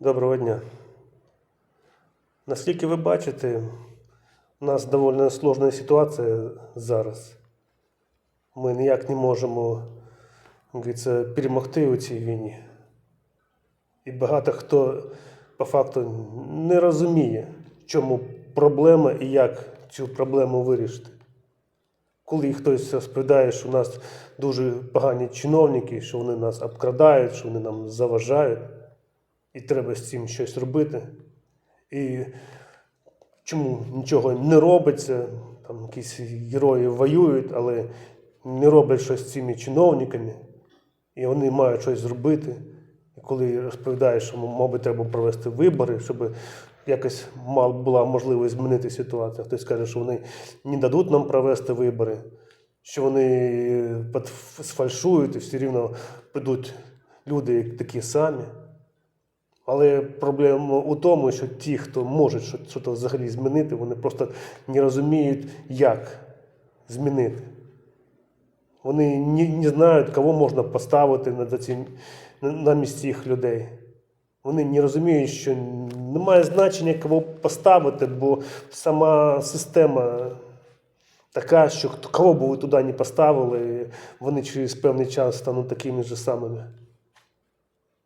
Доброго дня. Наскільки ви бачите, у нас доволі сложна ситуація зараз. Ми ніяк не можемо, говориться, перемогти у цій війні. І багато хто по факту не розуміє, в чому проблема і як цю проблему вирішити. Коли хтось розповідає, що у нас дуже погані чиновники, що вони нас обкрадають, що вони нам заважають, і треба з цим щось робити. І чому нічого не робиться, там якісь герої воюють, але не роблять щось з цими чиновниками, і вони мають щось зробити. І коли розповідаєш, що мабуть треба провести вибори, щоб якось була можливість змінити ситуацію. Хтось каже, що вони не дадуть нам провести вибори, що вони сфальшують і все рівно прийдуть люди такі самі. Але проблема у тому, що ті, хто може щось взагалі змінити, вони просто не розуміють, як змінити. Вони не, не знають, кого можна поставити на, ці, на місці цих людей. Вони не розуміють, що немає значення, кого поставити, бо сама система така, що кого б ви туди не поставили, вони через певний час стануть такими ж самими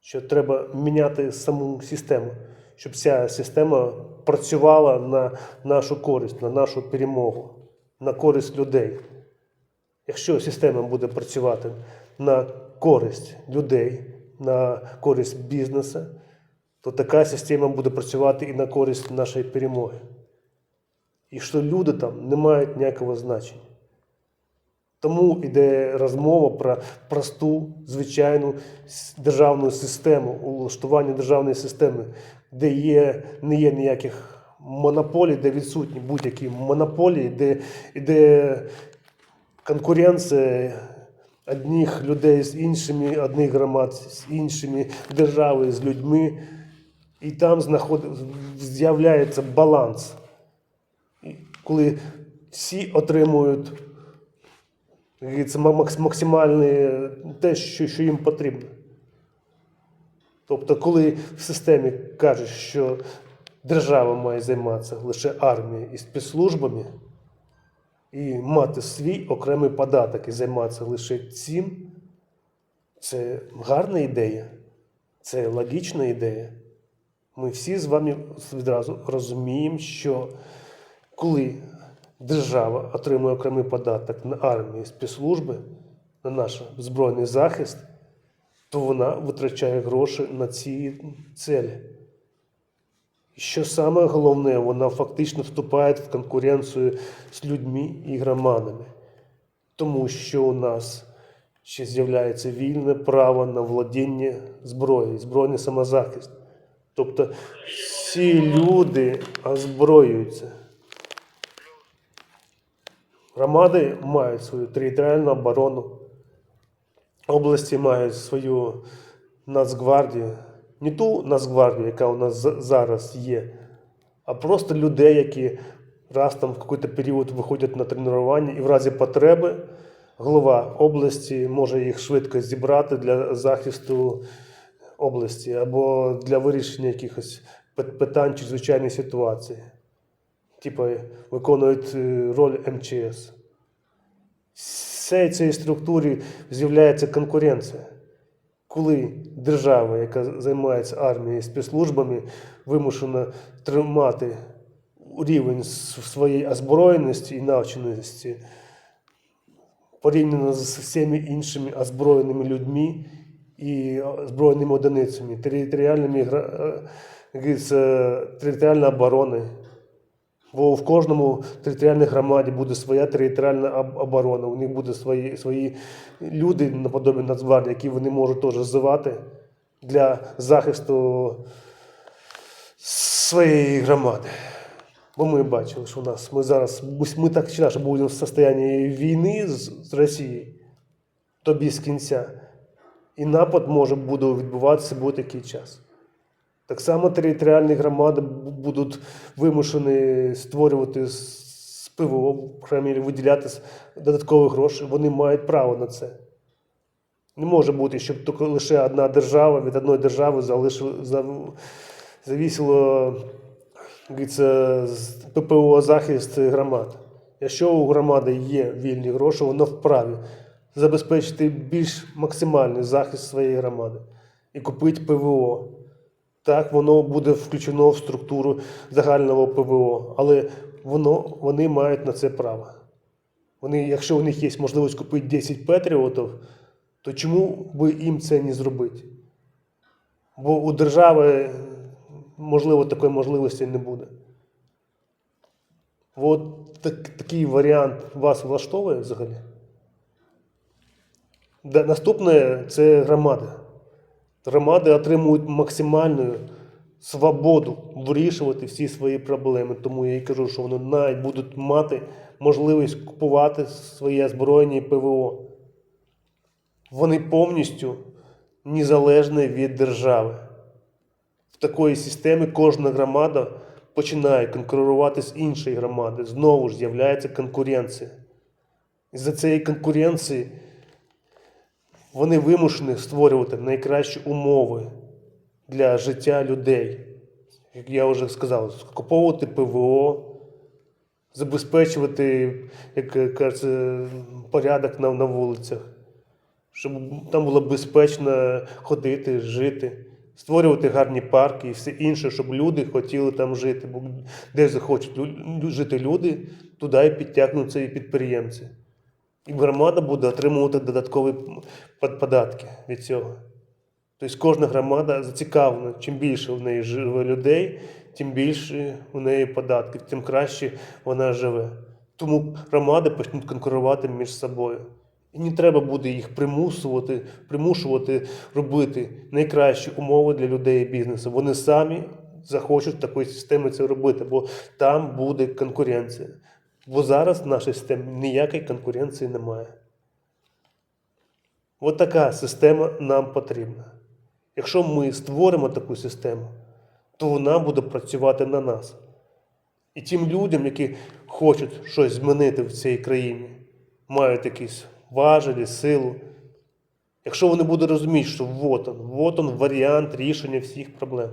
що треба міняти саму систему, щоб ця система працювала на нашу користь, на нашу перемогу, на користь людей. Якщо система буде працювати на користь людей, на користь бізнесу, то така система буде працювати і на користь нашої перемоги. І що люди там не мають ніякого значення. Тому йде розмова про просту, звичайну державну систему, улаштування державної системи, де є, не є ніяких монополій, де відсутні будь-які монополії, де йде конкуренція одних людей з іншими, одних громад з іншими, держави з людьми. І там знаход... з'являється баланс. Коли всі отримують говориться, макс- максимальне те, що їм потрібно. Тобто, коли в системі кажуть, що держава має займатися лише армією і спецслужбами, і мати свій окремий податок і займатися лише цим, це гарна ідея, це логічна ідея. Ми всі з вами відразу розуміємо, що коли держава отримує окремий податок на армію і спецслужби, на наш збройний захист, то вона витрачає гроші на ці цілі. Що саме головне, вона фактично вступає в конкуренцію з людьми і громадами, тому що у нас ще з'являється вільне право на владіння зброєю, збройний самозахист. Тобто всі люди озброюються. Громади мають свою територіальну оборону, області мають свою Нацгвардію. Не ту Нацгвардію, яка у нас зараз є, а просто людей, які раз там в якийсь період виходять на тренування і в разі потреби голова області може їх швидко зібрати для захисту області або для вирішення якихось питань чи звичайної ситуації типу, виконують е, роль МЧС. Всій цій структурі з'являється конкуренція. Коли держава, яка займається армією і спецслужбами, вимушена тримати рівень своєї озброєності і навченості порівняно з всіми іншими озброєними людьми і збройними одиницями, територіальними е, говориться, територіальної оборони. Бо в кожному територіальній громаді буде своя територіальна оборона, у них будуть свої, свої люди наподобі Нацгвардії, які вони можуть теж звати для захисту своєї громади. Бо ми бачили, що у нас ми зараз, ми так чи інакше будемо в стані війни з, з Росією, то без кінця. І напад може буде відбуватися будь-який час. Так само територіальні громади будуть вимушені створювати з ПВО, крайній виділяти додаткові гроші. Вони мають право на це. Не може бути, щоб тільки лише одна держава від одної держави завісило ППО захист громад. Якщо у громади є вільні гроші, воно вправі забезпечити більш максимальний захист своєї громади і купити ПВО. Так, воно буде включено в структуру загального ПВО, але воно, вони мають на це право. Вони, якщо у них є можливість купити 10 патріотів, то чому би їм це не зробити? Бо у держави, можливо, такої можливості не буде. От так, такий варіант вас влаштовує взагалі? Наступне це громади. Громади отримують максимальну свободу вирішувати всі свої проблеми. Тому я і кажу, що вони навіть будуть мати можливість купувати своє озброєння і ПВО. Вони повністю незалежні від держави. В такої системі кожна громада починає конкурувати з іншою громадою. Знову ж з'являється конкуренція. Із-за цієї конкуренції вони вимушені створювати найкращі умови для життя людей. Як я вже сказав, скуповувати ПВО, забезпечувати, як кажеться, порядок на, на вулицях, щоб там було безпечно ходити, жити, створювати гарні парки і все інше, щоб люди хотіли там жити. Бо де захочуть жити люди, туди і підтягнуться і підприємці. І громада буде отримувати додаткові под- податки від цього. Тобто кожна громада зацікавлена, чим більше в неї живе людей, тим більше у неї податків, тим краще вона живе. Тому громади почнуть конкурувати між собою. І не треба буде їх примусувати, примушувати робити найкращі умови для людей і бізнесу. Вони самі захочуть такої системи це робити, бо там буде конкуренція. Бо зараз в нашій системі ніякої конкуренції немає. От така система нам потрібна. Якщо ми створимо таку систему, то вона буде працювати на нас. І тим людям, які хочуть щось змінити в цій країні, мають якісь важелі, силу. Якщо вони будуть розуміти, що вот он, вот он варіант рішення всіх проблем.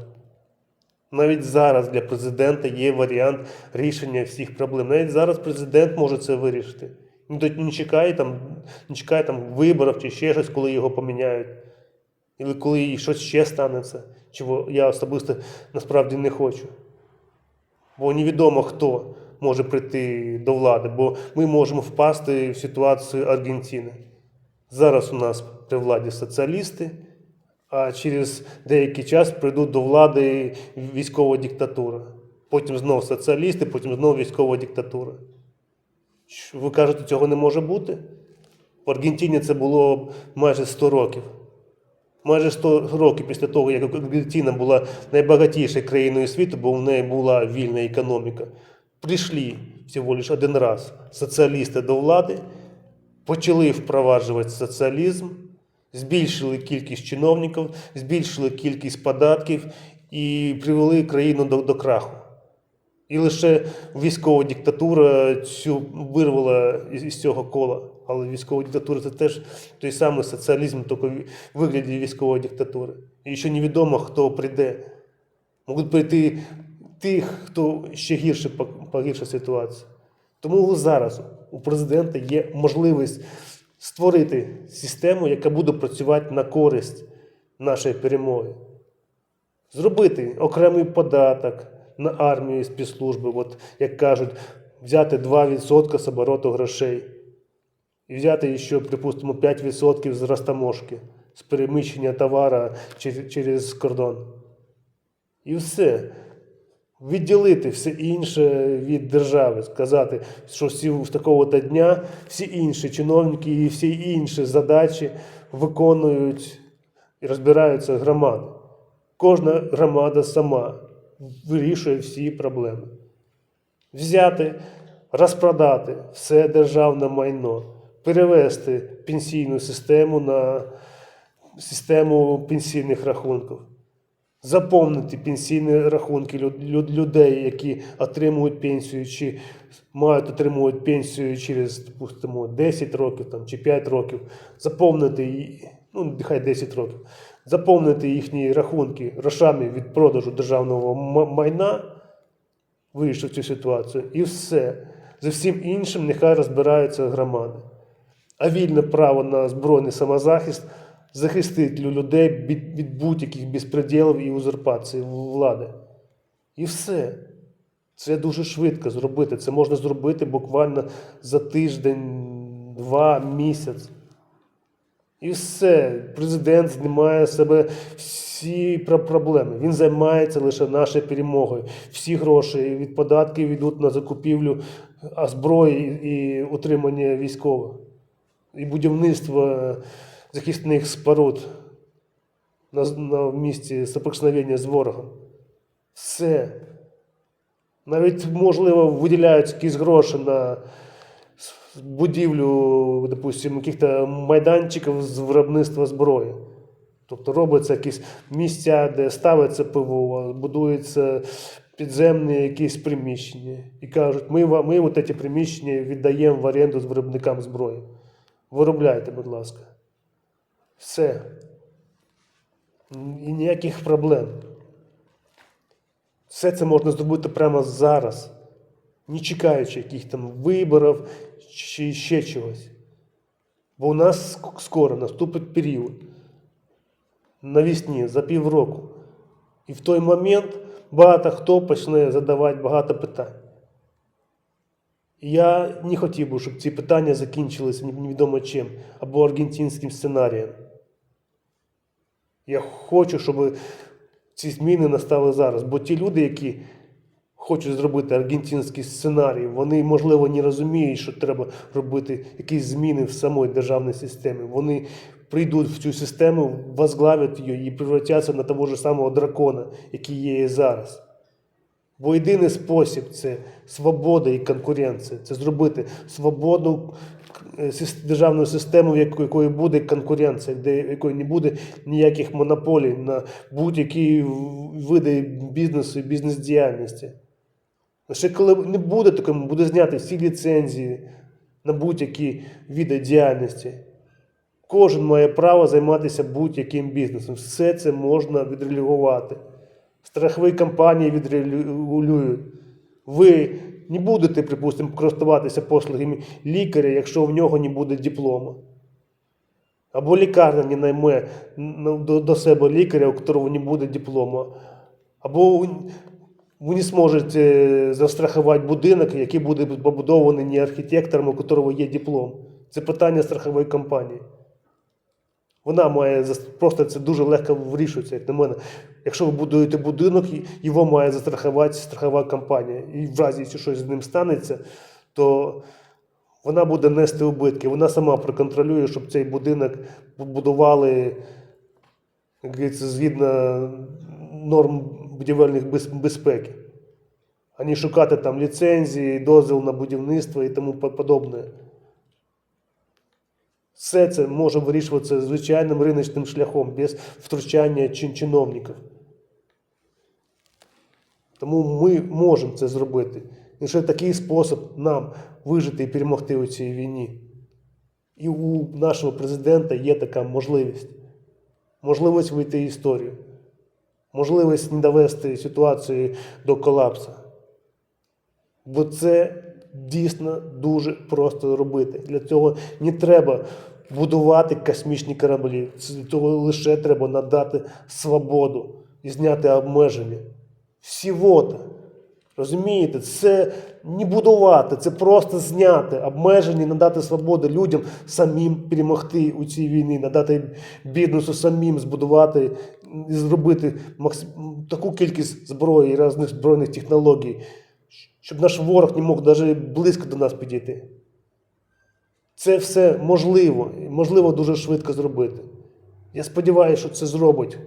Навіть зараз для президента є варіант рішення всіх проблем. Навіть зараз президент може це вирішити. Ніхто не чекає там, не чекає там виборів чи ще щось, коли його поміняють. І коли щось ще станеться, чого я особисто насправді не хочу. Бо невідомо, хто може прийти до влади, бо ми можемо впасти в ситуацію Аргентини. Зараз у нас при владі соціалісти, а через деякий час прийдуть до влади військова диктатура. Потім знову соціалісти, потім знову військова диктатура. Ви кажете, цього не може бути? В Аргентині це було майже 100 років. Майже 100 років після того, як Аргентина була найбагатішою країною світу, бо в неї була вільна економіка, прийшли всього лише один раз соціалісти до влади, почали впроваджувати соціалізм, збільшили кількість чиновників, збільшили кількість податків і привели країну до, до краху. І лише військова диктатура цю вирвала із, із цього кола. Але військова диктатура це теж той самий соціалізм, тільки в вигляді військової диктатури. І ще невідомо, хто прийде. Можуть прийти тих, хто ще гірше пог- погіршить ситуацію. Тому зараз у президента є можливість створити систему, яка буде працювати на користь нашої перемоги зробити окремий податок на армію і спецслужби, от, як кажуть, взяти 2% з обороту грошей і взяти ще, припустимо, 5% з розтаможки, з переміщення товара через, кордон. І все. Відділити все інше від держави, сказати, що всі з такого-то дня всі інші чиновники і всі інші задачі виконують і розбираються громади. Кожна громада сама вирішує всі проблеми. Взяти, розпродати все державне майно, перевести пенсійну систему на систему пенсійних рахунків, заповнити пенсійні рахунки лю- лю- людей, які отримують пенсію, чи мають отримувати пенсію через, допустимо, 10 років там, чи 5 років, заповнити її ну нехай 10 років, заповнити їхні рахунки грошами від продажу державного майна, вирішив цю ситуацію, і все. За всім іншим нехай розбираються громади. А вільне право на збройний самозахист захистить людей від, від будь-яких безпреділів і узурпації влади. І все. Це дуже швидко зробити. Це можна зробити буквально за тиждень, два, місяць. І все. Президент знімає з себе всі проблеми. Він займається лише нашою перемогою. Всі гроші від податків йдуть на закупівлю зброї і утримання військових, і будівництво захисних споруд на, на місці соприкосновення з ворогом. Все. Навіть, можливо, виділяють якісь гроші на будівлю, допустимо, яких-то майданчиків з виробництва зброї. Тобто робляться якісь місця, де ставиться ПВО, будуються підземні якісь приміщення. І кажуть, ми, ми от ці приміщення віддаємо в оренду з виробникам зброї. Виробляйте, будь ласка. Все. І ніяких проблем. Все це можна зробити прямо зараз, не чекаючи яких там виборів чи ще чогось. Бо у нас скоро наступить період навесні за півроку. І в той момент багато хто почне задавати багато питань. Я не хотів би, щоб ці питання закінчилися невідомо чим або аргентинським сценарієм. Я хочу, щоб ці зміни настали зараз. Бо ті люди, які хочуть зробити аргентинський сценарій, вони, можливо, не розуміють, що треба робити якісь зміни в самій державній системі. Вони прийдуть в цю систему, возглавлять її і превратяться на того ж самого дракона, який є зараз. Бо єдиний спосіб це свобода і конкуренція. Це зробити свободну е, державну систему, в якої буде конкуренція, де якої не буде ніяких монополій на будь-які види бізнесу і бізнес-діяльності. Лише коли не буде такому, буде зняти всі ліцензії на будь-які види діяльності. Кожен має право займатися будь-яким бізнесом. Все це можна відрегулювати. Страхові компанії відрегулюють. Ви не будете, припустимо, користуватися послугами лікаря, якщо в нього не буде диплома. Або лікарня не найме ну, до, себе лікаря, у якого не буде диплома. Або ви не зможете застрахувати будинок, який буде побудований не архітектором, у якого є диплом. Це питання страхової компанії. Вона має просто це дуже легко вирішується, як на мене. Якщо ви будуєте будинок, його має застрахувати страхова компанія. І в разі, якщо щось з ним станеться, то вона буде нести убитки. Вона сама проконтролює, щоб цей будинок побудували, згідно норм будівельних безпеки. А не шукати там ліцензії, дозвіл на будівництво і тому подобне. Все це може вирішуватися звичайним риночним шляхом, без втручання чин- чиновників. Тому ми можемо це зробити. Лише такий спосіб нам вижити і перемогти у цій війні. І у нашого президента є така можливість. Можливість вийти в історію. Можливість не довести ситуацію до колапсу. Бо це дійсно дуже просто робити. Для цього не треба будувати космічні кораблі. Для цього лише треба надати свободу і зняти обмеження. Всього-то. Розумієте, це не будувати, це просто зняти обмеження, надати свободу людям самим перемогти у цій війні, надати бізнесу самим збудувати і зробити таку кількість зброї і різних збройних технологій, щоб наш ворог не мог навіть близько до нас підійти. Це все можливо, можливо дуже швидко зробити. Я сподіваюся, що це зробить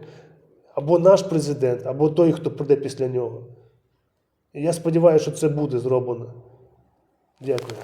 або наш президент, або той, хто прийде після нього. І я сподіваюся, що це буде зроблено. Дякую.